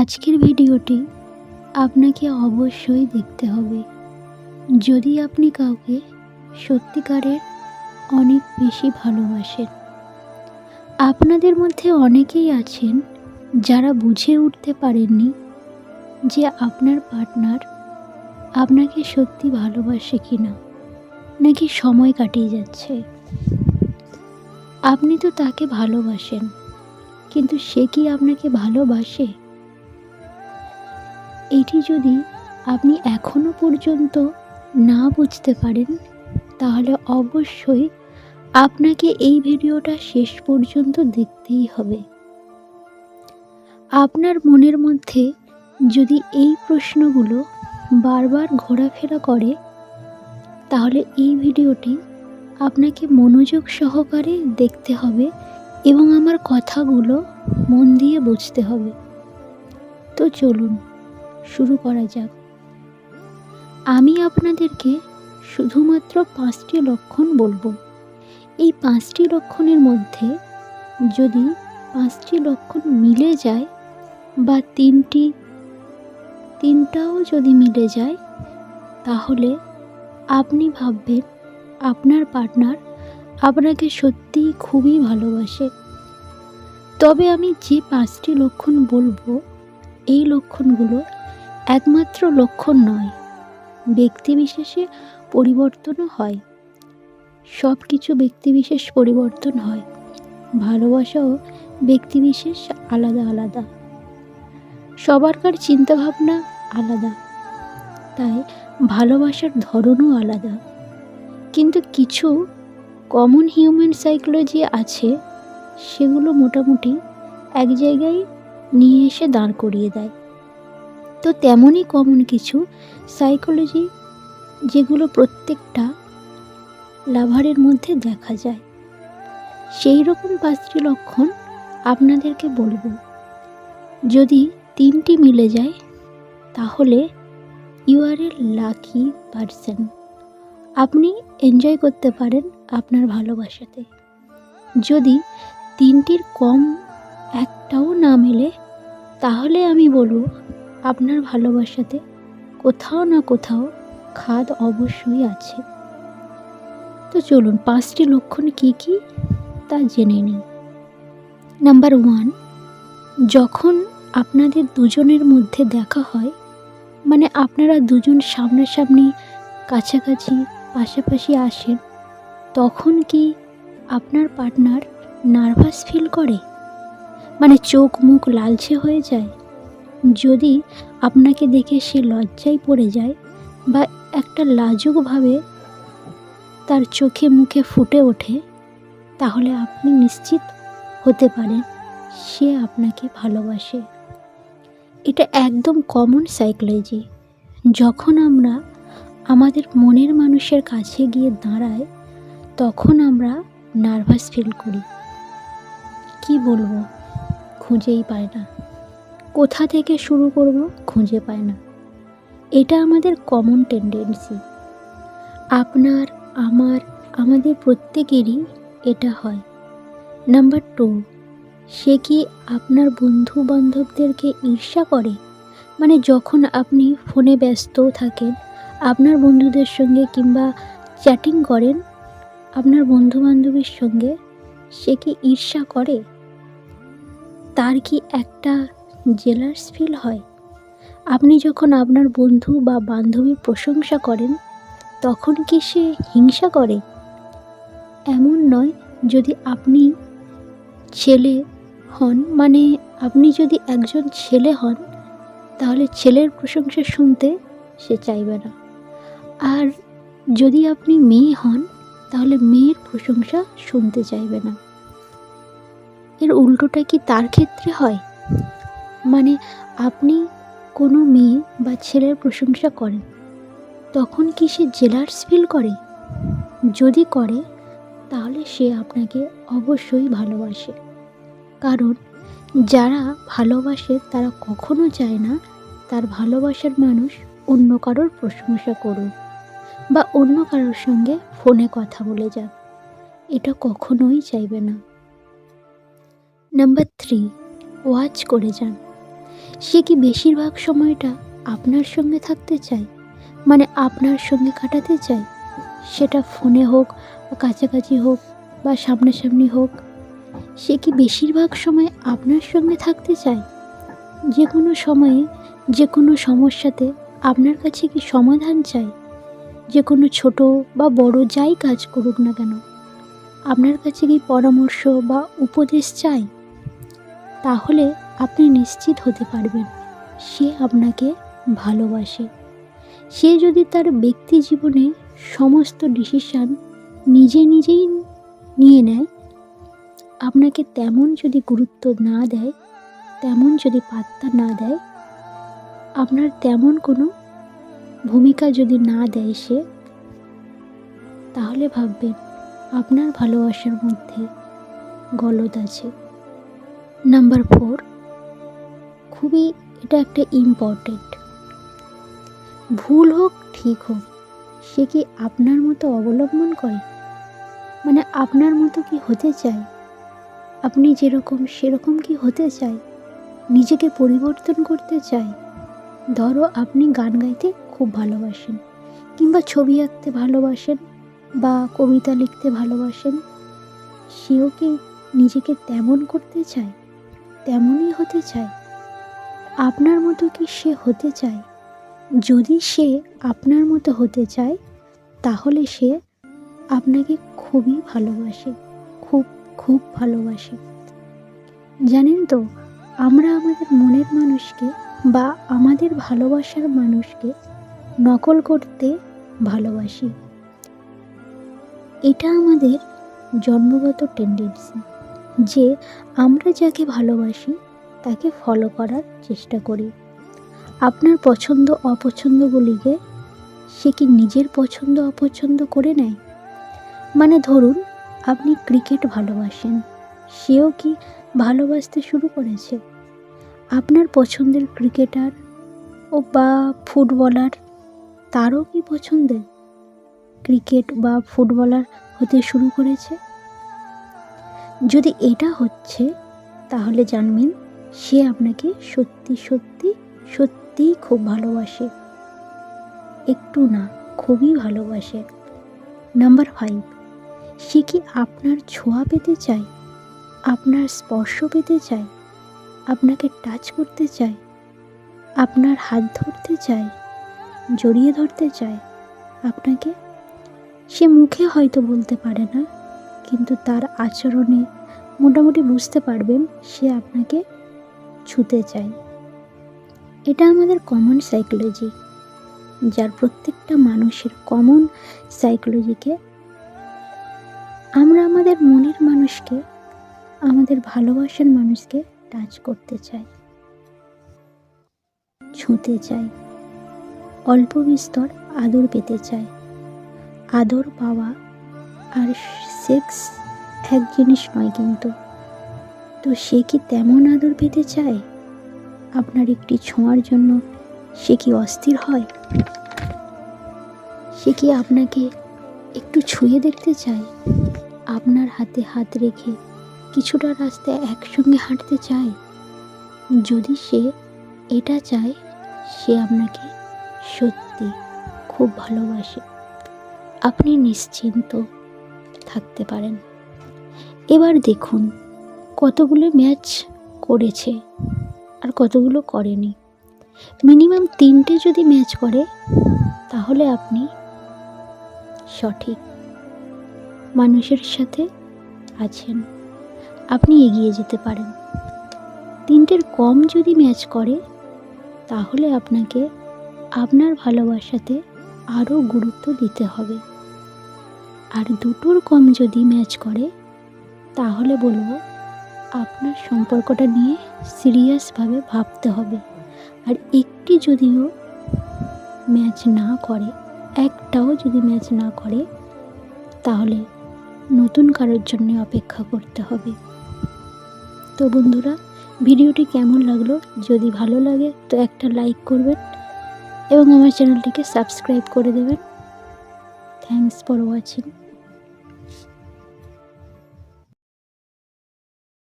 আজকের ভিডিওটি আপনাকে অবশ্যই দেখতে হবে। যদি আপনি কাউকে সত্যিকারের অনেক বেশি ভালোবাসেন, আপনাদের মধ্যে অনেকেই আছেন যারা বুঝে উঠতে পারেননি যে আপনার পার্টনার আপনাকে সত্যি ভালোবাসে কি না নাকি সময় কাটিয়ে যাচ্ছে। আপনি তো তাকে ভালোবাসেন, কিন্তু সে কি আপনাকে ভালোবাসে? এটি যদি আপনি এখনও পর্যন্ত না বুঝতে পারেন, তাহলে অবশ্যই আপনাকে এই ভিডিওটা শেষ পর্যন্ত দেখতেই হবে। আপনার মনের মধ্যে যদি এই প্রশ্নগুলো বারবার ঘোরাফেরা করে, তাহলে এই ভিডিওটি আপনাকে মনোযোগ সহকারে দেখতে হবে এবং আমার কথাগুলো মন দিয়ে বুঝতে হবে। তো চলুন। শুরু করা যাক। আমি আপনাদেরকে শুধুমাত্র পাঁচটি লক্ষণ বলব। এই পাঁচটি লক্ষণের মধ্যে যদি পাঁচটি লক্ষণ মিলে যায় বা তিনটি, তিনটাও যদি মিলে যায়, তাহলে আপনি ভাববেন আপনার পার্টনার আপনাকে সত্যিই খুবই ভালোবাসে। তবে আমি যে পাঁচটি লক্ষণ বলব, এই লক্ষণগুলো একমাত্র লক্ষণ নয়, ব্যক্তিবিশেষে পরিবর্তনও হয়। সব কিছু ব্যক্তিবিশেষ পরিবর্তন হয়। ভালোবাসাও ব্যক্তিবিশেষ আলাদা আলাদা। সবারকার চিন্তাভাবনা আলাদা। তাই ভালোবাসার ধরনও আলাদা। কিন্তু কিছু কমন হিউম্যান সাইকোলজি আছে, সেগুলো মোটামুটি এক জায়গায় নিয়ে এসে দাঁড় করিয়ে দেয়। তো তেমনই কমন কিছু। সাইকোলজি যেগুলো প্রত্যেকটা লাভারের মধ্যে দেখা যায়। সেই রকম পাঁচটি লক্ষণ আপনাদেরকে বলব। যদি তিনটি মিলে যায়, তাহলে you are a lucky person আপনি এনজয় করতে পারেন আপনার ভালোবাসাতে। যদি তিনটির কম একটাও না মেলে, তাহলে আমি বলব আপনার ভালোবাসাতে কোথাও না কোথাও খাদ অবশ্যই আছে। তো চলুন, পাঁচটি লক্ষণ কি কি তা জেনে নিই। নাম্বার ওয়ান, যখন আপনাদের দুজনের মধ্যে দেখা হয় মানে আপনারা দুজন সামনাসামনি কাছাকাছি পাশাপাশি আসেন, তখন কি আপনার পার্টনার নার্ভাস ফিল করে? মানে চোখ মুখ লালচে হয়ে যায়? যদি আপনাকে দেখে সে লজ্জায় পড়ে যায় বা একটা লাজুকভাবে তার চোখে মুখে ফুটে ওঠে, তাহলে আপনি নিশ্চিত হতে পারেন সে আপনাকে ভালোবাসে। এটা একদম কমন সাইকোলজি যখন আমরা আমাদের মনের মানুষের কাছে গিয়ে দাঁড়াই, তখন আমরা নার্ভাস ফিল করি। কি বলব? খুঁজেই পায় না। কোথা থেকে শুরু করব খুঁজে পায় না। এটা আমাদের কমন টেন্ডেন্সি আপনার, আমার, আমাদের প্রত্যেকেরই এটা হয়। নাম্বার টু সে কি আপনার বন্ধু বান্ধবদেরকে ঈর্ষা করে? মানে যখন আপনি ফোনে ব্যস্ত থাকেন, আপনার বন্ধুদের সঙ্গে কিংবা চ্যাটিং করেন, আপনার বন্ধু বান্ধবীর সঙ্গে সে কি ঈর্ষা করে? তার কি একটা জেলার্স ফিল হয়। আপনি যখন আপনার বন্ধু বা বান্ধবীর প্রশংসা করেন, তখন কি সে হিংসা করে? এমন নয় যদি আপনি ছেলে হন মানে আপনি যদি একজন ছেলে হন, তাহলে ছেলের প্রশংসা শুনতে সে চাইবে না। আর যদি আপনি মেয়ে হন, তাহলে মেয়ের প্রশংসা শুনতে চাইবে না। এর উল্টোটা কি তার ক্ষেত্রে হয়? মানে আপনি কোনো মেয়ে বা ছেলের প্রশংসা করেন, তখন কি সে জেলার্স ফিল করে? যদি করে, তাহলে সে আপনাকে অবশ্যই ভালোবাসে। কারণ যারা ভালোবাসে, তারা কখনো চায় না তার ভালোবাসার মানুষ অন্য কারোর প্রশংসা করুক বা অন্য কারোর সঙ্গে ফোনে কথা বলে যাক। এটা কখনোই চাইবে না। নাম্বার থ্রি, ওয়াচ করে যান। সে কি বেশিরভাগ সময়টা আপনার সঙ্গে থাকতে চায়? মানে আপনার সঙ্গে কাটাতে চায়? সেটা ফোনে হোক বা কাছাকাছি হোক, বা সামনাসামনি হোক, সে কি বেশিরভাগ সময় আপনার সঙ্গে থাকতে চায়? যে কোনো সময়ে যে কোনো সমস্যাতে আপনার কাছে কি সমাধান চাই যে কোনো ছোট বা বড় যাই কাজ করুক না কেন, আপনার কাছে কি পরামর্শ বা উপদেশ চাই তাহলে আপনি নিশ্চিত হতে পারবেন, সে আপনাকে ভালোবাসে। সে যদি তার ব্যক্তি জীবনে সমস্ত ডিসিশান নিজে নিজেই নিয়ে নেয়, আপনাকে তেমন যদি গুরুত্ব না দেয়, তেমন যদি পাত্তা না দেয়, আপনার তেমন কোনো ভূমিকা যদি না দেয় সে, তাহলে ভাববেন আপনার ভালোবাসার মধ্যে গলদ আছে। নাম্বার ফোর খুবই এটা একটা ইম্পর্টেন্ট ভুল হোক, ঠিক হোক, সে কি আপনার মতো অবলম্বন করে? মানে আপনার মতো কি হতে চায়? আপনি যেরকম সেরকম কি হতে চায়? নিজেকে পরিবর্তন করতে চায়? ধরো আপনি গান গাইতে খুব ভালোবাসেন, কিংবা ছবি আঁকতে ভালোবাসেন, বা কবিতা লিখতে ভালোবাসেন, সেও কি নিজেকে তেমন করতে চায়? তেমনই হতে চায়? আপনার মতো কি সে হতে চায়? যদি সে আপনার মতো হতে চায়, তাহলে সে আপনাকে খুবই ভালোবাসে, খুব খুব ভালোবাসে। জানেন তো, আমরা আমাদের মনের মানুষকে বা আমাদের ভালোবাসার মানুষকে নকল করতে ভালোবাসি। এটা আমাদের জন্মগত টেন্ডেন্সি যে আমরা যাকে ভালোবাসি তাকে ফলো করার চেষ্টা করি। আপনার পছন্দ অপছন্দগুলিকে সে কি নিজের পছন্দ অপছন্দ করে নেয়? মানে ধরুন, আপনি ক্রিকেট ভালোবাসেন, সেও কি ভালোবাসতে শুরু করেছে? আপনার পছন্দের ক্রিকেটার ও বা ফুটবলার তারও কি পছন্দের? ক্রিকেট বা ফুটবলার হতে শুরু করেছে? যদি এটা হচ্ছে, তাহলে জানবেন সে আপনাকে সত্যি সত্যি, সত্যিই খুব ভালোবাসে। একটু না, খুবই ভালোবাসে। নাম্বার ফাইভ সে কি আপনার ছোঁয়া পেতে চায়? আপনার স্পর্শ পেতে চায়? আপনাকে টাচ করতে চায়? আপনার হাত ধরতে চায়? জড়িয়ে ধরতে চায়? আপনাকে? সে মুখে হয়তো বলতে পারে না, কিন্তু তার আচরণে মোটামুটি বুঝতে পারবেন সে আপনাকে ছুতে চায় এটা আমাদের কমন সাইকোলজি যার প্রত্যেকটা মানুষের কমন সাইকোলজিকে আমরা আমাদের মনের মানুষকে, আমাদের ভালোবাসার মানুষকে টাচ করতে চাই। ছুঁতে চাই। অল্প বিস্তর আদর পেতে চাই। আদর পাওয়া আর সেক্স এক জিনিস নয় কিন্তু। তো সে কি তেমন আদর পেতে চায়? আপনার একটি ছোঁয়ার জন্য সে কি অস্থির হয়? সে কি আপনাকে একটু ছুঁয়ে দেখতে চায়? আপনার হাতে হাত রেখে কিছুটা রাস্তায় একসঙ্গে হাঁটতে চায়? যদি সে এটা চায়, সে আপনাকে সত্যি খুব ভালোবাসে। আপনি নিশ্চিন্ত থাকতে পারেন। এবার দেখুন কতগুলো ম্যাচ করেছে আর কতগুলো করেনি। মিনিমাম তিনটে যদি ম্যাচ করে, তাহলে আপনি সঠিক মানুষের সাথে আছেন। আপনি এগিয়ে যেতে পারেন। তিনটের কম যদি ম্যাচ করে, তাহলে আপনাকে আপনার ভালোবাসাতে আরও গুরুত্ব দিতে হবে। আর দুটোর কম যদি ম্যাচ করে, তাহলে বলব আপনার সম্পর্কটা নিয়ে সিরিয়াসভাবে ভাবতে হবে। আর একটি যদিও ম্যাচ না করে, একটাও যদি ম্যাচ না করে, তাহলে নতুন কারোর জন্য অপেক্ষা করতে হবে। তো বন্ধুরা, ভিডিওটি কেমন লাগল? যদি ভালো লাগে, তো একটা লাইক করবেন এবং আমার চ্যানেলটিকে সাবস্ক্রাইব করে দেবেন। Thanks for watching.